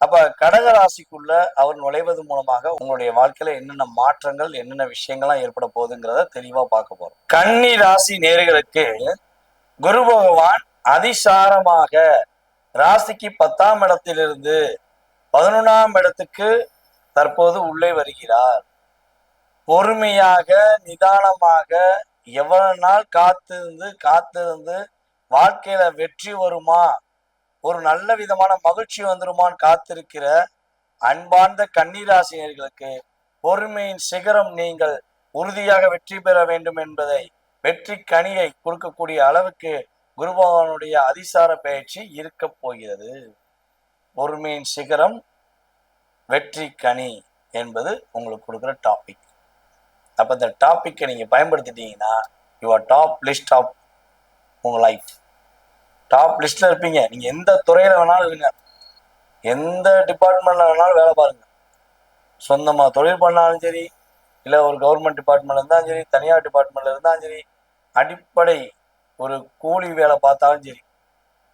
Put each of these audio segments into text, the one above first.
அப்ப கடக ராசிக்குள்ள அவர் நுழைவது மூலமாக உங்களுடைய வாழ்க்கையில என்னென்ன மாற்றங்கள் என்னென்ன விஷயங்கள்லாம் ஏற்பட போகுதுங்கிறத தெளிவா பார்க்க போறோம். கன்னி ராசி நேர்களுக்கு குரு பகவான் அதிசாரமாக ராசிக்கு பத்தாம் இடத்திலிருந்து பதினொன்றாம் இடத்துக்கு தற்போது உள்ளே வருகிறார். பொறுமையாக நிதானமாக எவ்வளவு நாள் காத்திருந்து காத்திருந்து வாழ்க்கையில வெற்றி வருமா ஒரு நல்ல விதமான மகிழ்ச்சி வந்துருமான்னு காத்திருக்கிற அன்பார்ந்த கன்னிராசினியர்களுக்கு பொறுமையின் சிகரம் நீங்கள் உறுதியாக வெற்றி பெற வேண்டும் என்பதை வெற்றி கனியை கொடுக்கக்கூடிய அளவுக்கு குரு பகவானுடைய அதிசார பயிற்சி இருக்க போகிறது. பொறுமையின் சிகரம் வெற்றி கனி என்பது உங்களுக்கு கொடுக்குற டாபிக் அப்போ இந்த டாப்பிக்கை நீங்கள் பயன்படுத்திட்டீங்கன்னா யுவர் டாப் லிஸ்ட் ஆஃப் உங்கள் லைஃப் டாப் லிஸ்ட்ல இருப்பீங்க. நீங்க எந்த துறையில வேணாலும் இருங்க. எந்த டிபார்ட்மெண்ட்ல வேணாலும் வேலை பாருங்க. சொந்தமா தொழில் பண்ணாலும் சரி இல்ல ஒரு கவர்மெண்ட் டிபார்ட்மெண்ட்ல இருந்தாலும் சரி தனியார் டிபார்ட்மெண்ட்ல இருந்தாலும் சரி அடிப்படை ஒரு கூலி வேலை பார்த்தாலும் சரி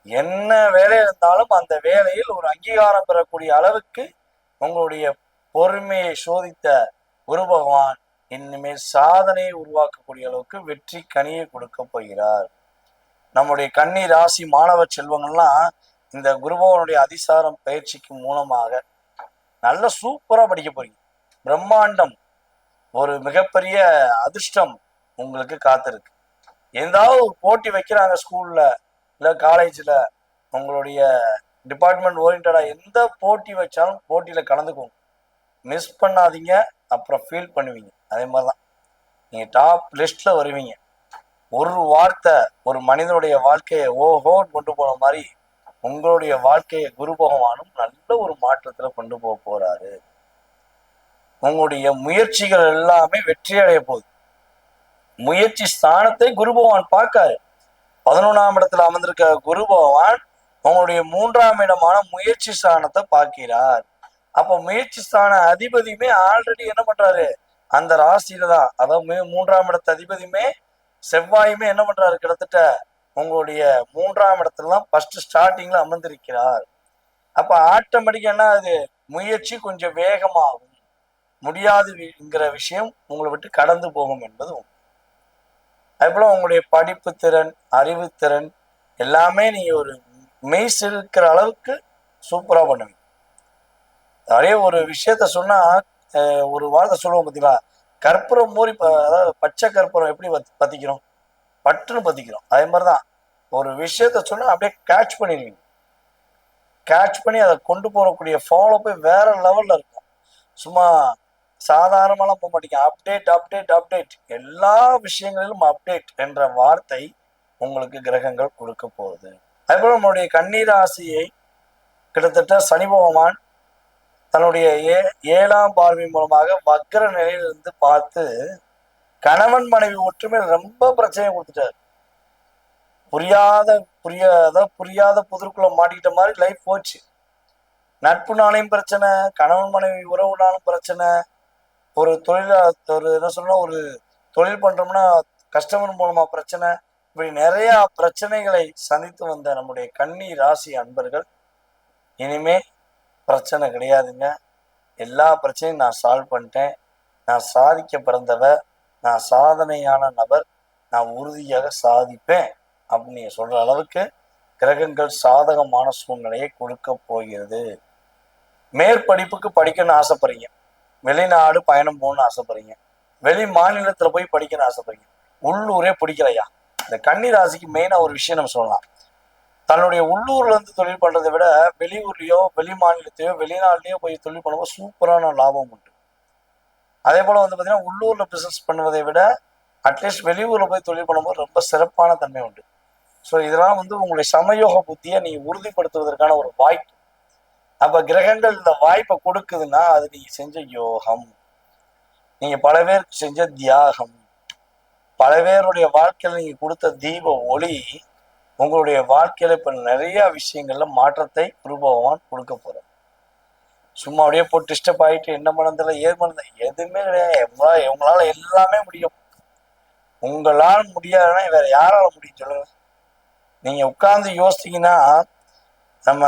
என்ன வேலை இருந்தாலும் அந்த வேலையில் ஒரு அங்கீகாரம் பெறக்கூடிய அளவுக்கு உங்களுடைய பொறுமையை சோதித்த குரு பகவான் இனிமேல் சாதனையை உருவாக்கக்கூடிய அளவுக்கு வெற்றி கனியை கொடுக்க போகிறார். நம்முடைய கன்னி ராசி மாணவ செல்வங்கள்லாம் இந்த குருபவனுடைய அதிசாரம் பயிற்சிக்கு மூலமாக நல்ல சூப்பராக படிக்க போறீங்க. பிரம்மாண்டம் ஒரு மிகப்பெரிய அதிர்ஷ்டம் உங்களுக்கு காத்திருக்கு. ஏதாவது ஒரு போட்டி வைக்கிறாங்க ஸ்கூல்ல இல்லை காலேஜில் உங்களுடைய டிபார்ட்மெண்ட் ஓரியன்டாக எந்த போட்டி வச்சாலும் போட்டியில் கலந்துக்கோங்க. மிஸ் பண்ணாதீங்க அப்புறம் ஃபீல் பண்ணுவீங்க. அதே மாதிரி தான் நீங்கள் டாப் லிஸ்ட்டில் வருவீங்க. ஒரு வார்த்தை ஒரு மனிதனுடைய வாழ்க்கையை ஓஹோ கொண்டு போன மாதிரி உங்களுடைய வாழ்க்கையை குரு பகவானும் நல்ல ஒரு மாற்றத்துல கொண்டு போக போறாரு. உங்களுடைய முயற்சிகள் எல்லாமே வெற்றி அடைய போகுது. முயற்சி ஸ்தானத்தை குரு பகவான் பார்க்காரு. பதினொன்றாம் இடத்துல அமர்ந்திருக்க குரு பகவான் உங்களுடைய மூன்றாம் இடமான முயற்சி ஸ்தானத்தை பார்க்கிறார். அப்போ முயற்சி ஸ்தான அதிபதியுமே ஆல்ரெடி என்ன பண்றாரு? அந்த ராசியில தான். அதாவது மூன்றாம் இடத்து அதிபதியுமே செவ்வாயுமே என்ன பண்றாரு? கிட்டத்தட்ட உங்களுடைய மூன்றாம் இடத்துலலாம் ஃபர்ஸ்ட் ஸ்டார்டிங்ல அமர்ந்திருக்கிறார். அப்ப ஆட்டோமேட்டிக்கா என்ன அது முயற்சி கொஞ்சம் வேகமாகும். முடியாதுங்கிற விஷயம் உங்களை விட்டு கடந்து போகும் என்பது உண்மை. அதுபோல உங்களுடைய படிப்பு திறன் அறிவு திறன் எல்லாமே நீங்க ஒரு மெய் இருக்கிற அளவுக்கு சூப்பரா பண்ணுவீங்க. அதே ஒரு விஷயத்த சொன்னா ஒரு வார்த்தை சொல்லுவோம் பார்த்தீங்களா கற்பூரம் மூறி அதாவது பச்சை கற்பூரம் எப்படி பத்திக்கிறோம்? பட்டுன்னு பத்திக்கிறோம். அதே மாதிரிதான். ஒரு விஷயத்த சொன்னா அப்படியே கேட்ச் பண்ணிடுவீங்க. கேட்ச் பண்ணி அதை கொண்டு போகக்கூடிய ஃபாலோ போய் வேற லெவல்ல இருக்கும். சும்மா சாதாரணமாலாம் போக மாட்டீங்க. அப்டேட் அப்டேட் அப்டேட் எல்லா விஷயங்களிலும் அப்டேட் என்ற வார்த்தை உங்களுக்கு கிரகங்கள் கொடுக்க போகுது. அதேபோல நம்மளுடைய கண்ணீர் ஆசையை கிட்டத்தட்ட சனி பகவான் தன்னுடைய ஏ ஏழாம் பார்வை மூலமாக வக்கர நிலையிலிருந்து பார்த்து கணவன் மனைவி ஒற்றுமை ரொம்ப பிரச்சனையை கொடுத்துட்டாரு. புரியாத புரியாத புரியாத புதிர்க்குள்ள மாட்டிக்கிட்ட மாதிரி லைஃப் போச்சு. நட்புனாலையும் பிரச்சனை கணவன் மனைவி உறவுனாலும் பிரச்சனை. ஒரு தொழில ஒரு என்ன சொல்லணும் ஒரு தொழில் பண்றோம்னா கஸ்டமர் மூலமா பிரச்சனை. இப்படி நிறைய பிரச்சனைகளை சந்தித்து வந்த நம்முடைய கன்னி ராசி அன்பர்கள். இனிமே பிரச்சனை கிடையாதுங்க. எல்லா பிரச்சனையும் நான் சால்வ் பண்ணிட்டேன். நான் சாதிக்க பிறந்தவர் நான் சாதனையான நபர் நான் உறுதியாக சாதிப்பேன் அப்படின்னு சொல்ற அளவுக்கு கிரகங்கள் சாதகமான சூழ்நிலையை கொடுக்க போகிறது. மேற்படிப்புக்கு படிக்கணும்னு ஆசைப்படுறீங்க. வெளிநாடு பயணம் போகணும்னு ஆசைப்படுறீங்க. வெளி மாநிலத்துல போய் படிக்கணும்னு ஆசைப்படுறீங்க. உள்ளூரே பிடிக்கலையா? இந்த கன்னி ராசிக்கு மெயினா ஒரு விஷயம் நம்ம சொல்லலாம். தன்னுடைய உள்ளூர்ல இருந்து தொழில் பண்றதை விட வெளியூர்லயோ வெளி மாநிலத்தையோ வெளிநாட்டிலயோ போய் தொழில் பண்ணும்போது சூப்பரான லாபம் உண்டு. அதே போல வந்து பாத்தீங்கன்னா உள்ளூர்ல பிசினஸ் பண்ணுவதை விட அட்லீஸ்ட் வெளியூர்ல போய் தொழில் பண்ணும்போது ரொம்ப சிறப்பான தன்மை உண்டு. ஸோ இதெல்லாம் வந்து உங்களுடைய சமயோக புத்தியை நீ உறுதிப்படுத்துவதற்கான ஒரு வாய்ப்பு. அப்ப கிரகங்கள் இந்த வாய்ப்பை கொடுக்குதுன்னா அது நீங்க செஞ்ச யோகம். நீங்க பல பேருக்கு செஞ்ச தியாகம். பல பேருடைய வாழ்க்கையில் நீங்க கொடுத்த தீப ஒளி உங்களுடைய வாழ்க்கையில் இப்போ நிறைய விஷயங்களில் மாற்றத்தை குரு பகவான் கொடுக்க போகிறார் சும்மா அப்படியே போட்டு டிஸ்டர்ப் ஆகிட்டு என்ன பண்ணதில்ல ஏது பண்ணல எதுவுமே கிடையாது. எவ்வளோ உங்களால எல்லாமே முடியும். உங்களால் முடியாதுன்னா வேற யாரால முடியும் சொல்லுங்க. நீங்கள் உட்காந்து யோசித்தீங்கன்னா நம்ம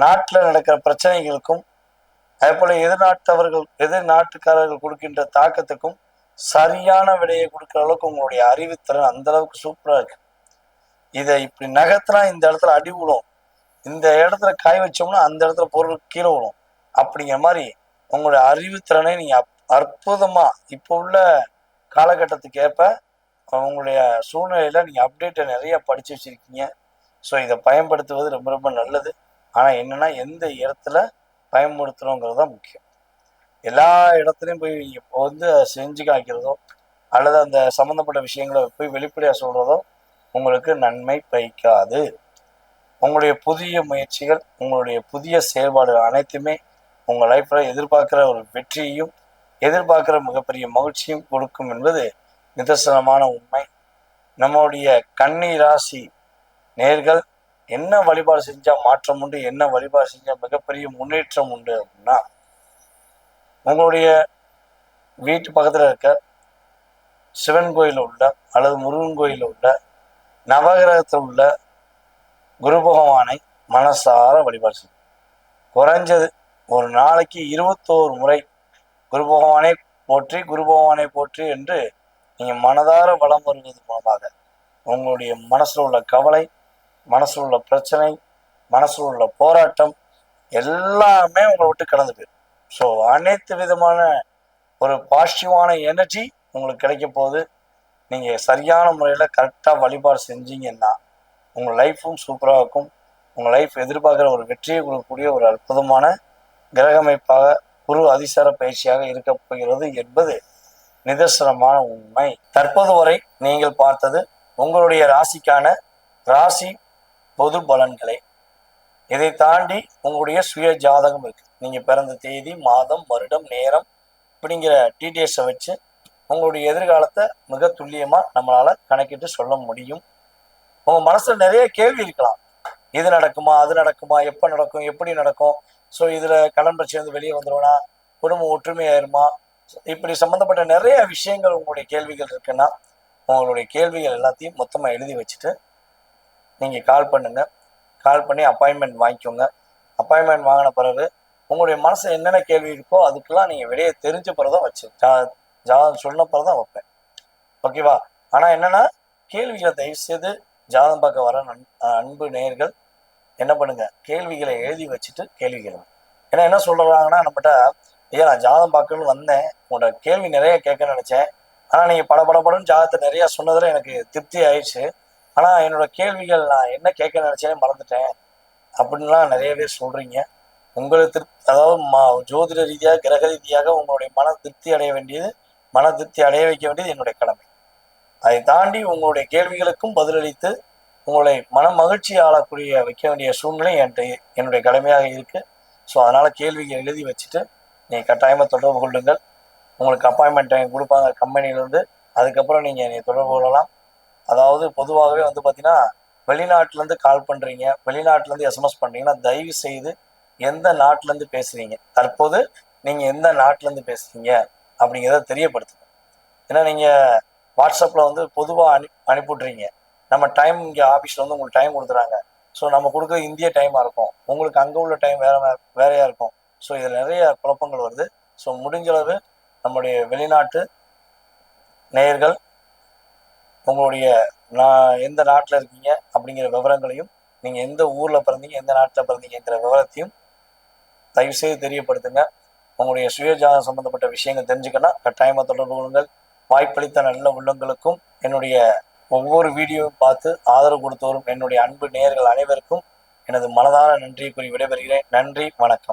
நாட்டில் நடக்கிற பிரச்சனைகளுக்கும் அதே போல் எதிர்நாட்டவர்கள் எதிர் நாட்டுக்காரர்கள் கொடுக்கின்ற தாக்கத்துக்கும் சரியான விடையை கொடுக்குற அளவுக்கு உங்களுடைய அறிவுத்திறன் அந்த அளவுக்கு இருக்குது இதை இப்படி நகர்த்தினா இந்த இடத்துல அடி விழும். இந்த இடத்துல காய் வச்சோம்னா அந்த இடத்துல பொருள் கீழே விழும். அப்படிங்கிற மாதிரி உங்களுடைய அறிவுத்திறனை நீங்க அற்புதமா இப்போ உள்ள காலகட்டத்துக்கு ஏற்ப உங்களுடைய சூழ்நிலையில நீங்க அப்டேட்டை நிறைய படிச்சு வச்சிருக்கீங்க. ஸோ இதை பயன்படுத்துவது ரொம்ப ரொம்ப நல்லது. ஆனா என்னன்னா எந்த இடத்துல பயன்படுத்துறோங்கிறது தான் முக்கியம். எல்லா இடத்துலையும் போய் இப்போ வந்து செஞ்சு காய்க்கிறதோ அல்லது அந்த சம்மந்தப்பட்ட விஷயங்களை போய் வெளிப்படையாக சொல்றதோ உங்களுக்கு நன்மை பயிக்காது. உங்களுடைய புதிய முயற்சிகள் உங்களுடைய புதிய செயல்பாடுகள் அனைத்துமே உங்கள் லைஃப்பில் எதிர்பார்க்குற ஒரு வெற்றியையும் எதிர்பார்க்குற மிகப்பெரிய மகிழ்ச்சியும் கொடுக்கும் என்பது நிதர்சனமான உண்மை. நம்மளுடைய கன்னி ராசி நேர்கள் என்ன வழிபாடு செஞ்சால் மாற்றம் உண்டு என்ன வழிபாடு செஞ்சால் மிகப்பெரிய முன்னேற்றம் உண்டு அப்படின்னா உங்களுடைய வீட்டு பக்கத்தில் இருக்க சிவன் கோயில் உள்ள அல்லது முருகன் கோயில் உள்ள நவகிரகத்தில் உள்ள குரு பகவானை மனசார வழிபாடு செய்யும் குறைஞ்சது ஒரு நாளைக்கு இருபத்தோரு முறை குரு பகவானை போற்றி குரு பகவானை போற்றி என்று நீங்கள் மனதார வளம் வருவது மூலமாக உங்களுடைய மனசில் உள்ள கவலை மனசில் உள்ள பிரச்சனை மனசில் உள்ள போராட்டம் எல்லாமே உங்களை விட்டு கடந்து போயிடும். ஸோ அனைத்து விதமான ஒரு பாசிட்டிவான எனர்ஜி உங்களுக்கு கிடைக்க போகுது. நீங்கள் சரியான முறையில் கரெக்டாக வழிபாடு செஞ்சீங்கன்னா உங்கள் லைஃப்பும் சூப்பராக இருக்கும். உங்கள் லைஃப் எதிர்பார்க்குற ஒரு வெற்றியை கொடுக்கக்கூடிய ஒரு அற்புதமான கிரகமைப்பாக குரு அதிசார பயிற்சியாக இருக்கப் போகிறது என்பது நிதர்சனமான உண்மை. தற்போது வரை நீங்கள் பார்த்தது உங்களுடைய ராசிக்கான ராசி பொது பலன்களை. இதை தாண்டி உங்களுடைய சுய ஜாதகம் இருக்கு. நீங்கள் பிறந்த தேதி மாதம் வருடம் நேரம் இப்படிங்கிற டீட்டெயில்ஸை வச்சு உங்களுடைய எதிர்காலத்தை மிக துல்லியமா நம்மளால கணக்கிட்டு சொல்ல முடியும். உங்க மனசுல நிறைய கேள்வி இருக்கலாம். இது நடக்குமா அது நடக்குமா எப்ப நடக்கும் எப்படி நடக்கும்? ஸோ இதுல கடன் பிரச்சனை வந்து வெளியே வந்துருவனா குடும்பம் ஒற்றுமையாயிருமா இப்படி சம்மந்தப்பட்ட நிறைய விஷயங்கள் உங்களுடைய கேள்விகள் இருக்குன்னா உங்களுடைய கேள்விகள் எல்லாத்தையும் மொத்தமாக எழுதி வச்சுட்டு நீங்கள் கால் பண்ணுங்க. கால் பண்ணி அப்பாயின்மெண்ட் வாங்கிக்கோங்க. அப்பாயின்மெண்ட் வாங்கின பிறகு உங்களுடைய மனசில் என்னென்ன கேள்வி இருக்கோ அதுக்கெல்லாம் நீங்கள் வெளியே தெரிஞ்ச பிறகு தான் வச்சு ஜாதகம் சொன்ன தான் வைப்பேன் ஓகேவா ஆனால் என்னென்னா கேள்விகளை தயவு செய்து ஜாதகம் பார்க்க வர நன் அன்பு நேர்கள் என்ன பண்ணுங்க? கேள்விகளை எழுதி வச்சுட்டு கேள்வி கேளுங்க. ஏன்னா என்ன சொல்றாங்கன்னா நம்மகிட்ட ஐயா நான் ஜாதகம் பார்க்கணும்னு வந்தேன். உங்களோட கேள்வி நிறைய கேட்க நினைச்சேன். ஆனால் நீங்கள் பட பட ஜாதகத்தை நிறையா சொன்னதில் எனக்கு திருப்தி ஆயிடுச்சு. ஆனால் என்னோட கேள்விகள் நான் என்ன கேட்க நினைச்சேனே மறந்துட்டேன். அப்படின்லாம் நிறைய பேர் சொல்றீங்க. உங்களை திருப்தி அதாவது மா ஜோதிட ரீதியாக கிரக ரீதியாக உங்களுடைய மன திருப்தி அடைய வேண்டியது மன திருப்தி அடைய வைக்க வேண்டியது என்னுடைய கடமை. அதை தாண்டி உங்களுடைய கேள்விகளுக்கும் பதிலளித்து உங்களை மன மகிழ்ச்சி ஆளக்கூடிய வைக்க வேண்டிய சூழ்நிலை என்கிட்ட என்னுடைய கடமையாக இருக்குது ஸோ அதனால் கேள்விகள் எழுதி வச்சுட்டு நீங்கள் கட்டாயமாக தொடர்பு கொள்ளுங்கள். உங்களுக்கு அப்பாயின்மெண்ட் டைம் கொடுப்பாங்க கம்பெனிலேருந்து அதுக்கப்புறம் நீங்கள் என்னை தொடர்பு கொள்ளலாம். அதாவது பொதுவாகவே வந்து பார்த்தீங்கன்னா வெளிநாட்டிலேருந்து கால் பண்ணுறீங்க வெளிநாட்டிலேருந்து எஸ்எம்எஸ் பண்ணுறீங்கன்னா தயவு செய்து எந்த நாட்டிலேருந்து பேசுகிறீங்க தற்போது நீங்கள் எந்த நாட்டிலேருந்து பேசுகிறீங்க அப்படிங்கிறத தெரியப்படுத்துங்க. ஏன்னா நீங்கள் வாட்ஸ்அப்பில் வந்து பொதுவாக அனு அனுப்பிவிட்றீங்க நம்ம டைம் இங்கே ஆஃபீஸில் வந்து உங்களுக்கு டைம் கொடுத்துறாங்க ஸோ நம்ம கொடுக்குறது இந்திய டைமாக இருக்கும். உங்களுக்கு அங்கே உள்ள டைம் வேற வேறையாக இருக்கும். ஸோ இதில் நிறைய குழப்பங்கள் வருது. ஸோ முடிஞ்சளவு நம்முடைய வெளிநாட்டு நேயர்கள் உங்களுடைய நான் எந்த நாட்டில் இருக்கீங்க அப்படிங்கிற விவரங்களையும் நீங்கள் எந்த ஊரில் பிறந்தீங்க எந்த நாட்டில் பிறந்தீங்கிற விவரத்தையும் தயவுசெய்து தெரியப்படுத்துங்க. உங்களுடைய சுயஜாதம் சம்பந்தப்பட்ட விஷயங்கள் தெரிஞ்சுக்கணும். கட்டாயமாக தொடர்பு கொள்ளுங்கள். வாய்ப்பளித்த நல்ல உள்ளங்களுக்கும் என்னுடைய ஒவ்வொரு வீடியோவும் பார்த்து ஆதரவு கொடுத்து வரும் என்னுடைய அன்பு நேயர்கள் அனைவருக்கும் எனது மனதார நன்றியை கூறி விடைபெறுகிறேன். நன்றி வணக்கம்.